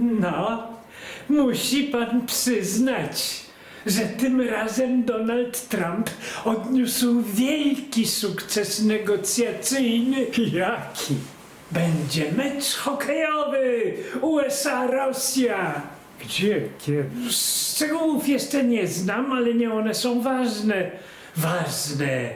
No, musi pan przyznać, że tym razem Donald Trump odniósł wielki sukces negocjacyjny. Jaki? Będzie mecz hokejowy USA-Rosja. Gdzie? Kiedy? Szczegółów jeszcze nie znam, ale nie one są ważne. Ważne,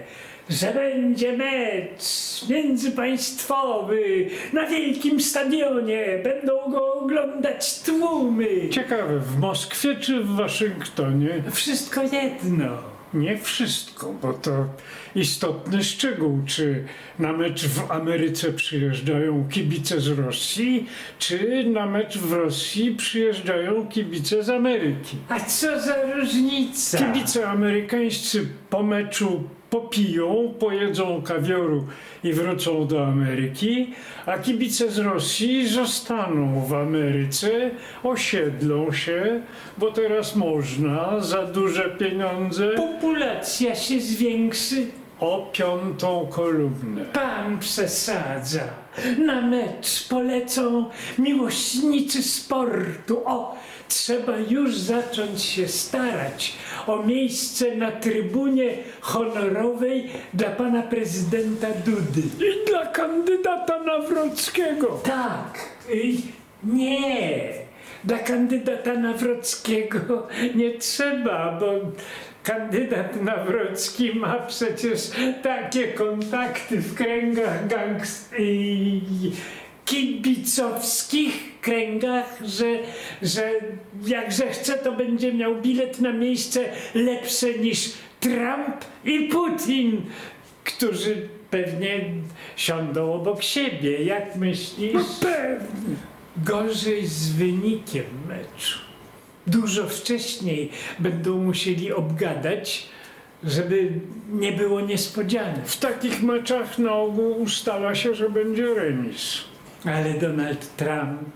że będzie mecz międzypaństwowy na wielkim stadionie. Będą go oglądać tłumy. Ciekawe, w Moskwie czy w Waszyngtonie? Wszystko jedno. Nie wszystko, bo to istotny szczegół, czy na mecz w Ameryce przyjeżdżają kibice z Rosji, czy na mecz w Rosji przyjeżdżają kibice z Ameryki. A co za różnica? Kibice amerykańscy po meczu popiją, pojedzą kawioru i wrócą do Ameryki, a kibice z Rosji zostaną w Ameryce, osiedlą się, bo teraz można za duże pieniądze Populacja się zwiększy. O piątą kolumnę. Pan przesadza. Na mecz polecą miłośnicy sportu. O, trzeba już zacząć się starać o miejsce na trybunie honorowej dla pana prezydenta Dudy. I dla kandydata Nawrockiego. Tak. y, Nie. Dla kandydata Nawrockiego nie trzeba, bo kandydat Nawrocki ma przecież takie kontakty w kręgach gangst... i kibicowskich kręgach, że, że jak zechce, to będzie miał bilet na miejsce lepsze niż Trump i Putin, którzy pewnie siądą obok siebie. Jak myślisz? No pewnie. Gorzej z wynikiem meczu. Dużo wcześniej będą musieli obgadać, żeby nie było niespodzianek. W takich meczach na ogół ustala się, że będzie remis. Ale Donald Trump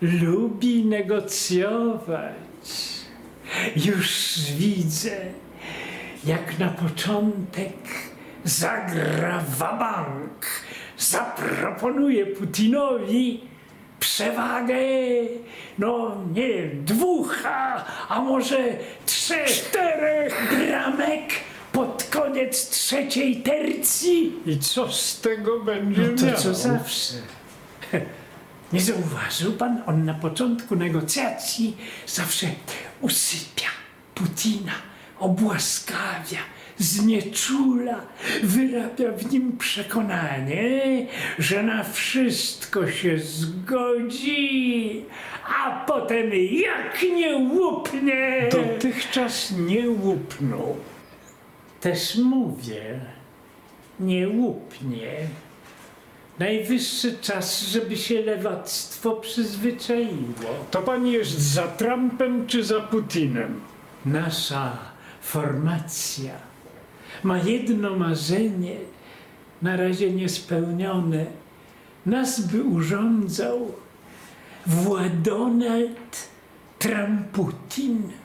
lubi negocjować. Już widzę, jak na początek zagra wabank. Zaproponuje Putinowi przewagę, no nie wiem, dwóch, a, a może trzech, czterech bramek pod koniec trzeciej tercji. I co z tego będzie No to miał? co zawsze. Nie zauważył pan? On na początku negocjacji zawsze usypia Putina, obłaskawia, znieczula, wyrabia w nim przekonanie, że na wszystko się zgodzi, a potem jak nie łupnie. Dotychczas nie łupnął. Też mówię, nie łupnie. Najwyższy czas, żeby się lewactwo przyzwyczaiło. To pan jest za Trumpem czy za Putinem? Nasza formacja ma jedno marzenie, na razie niespełnione. Nas by urządzał Władonald Trumputin.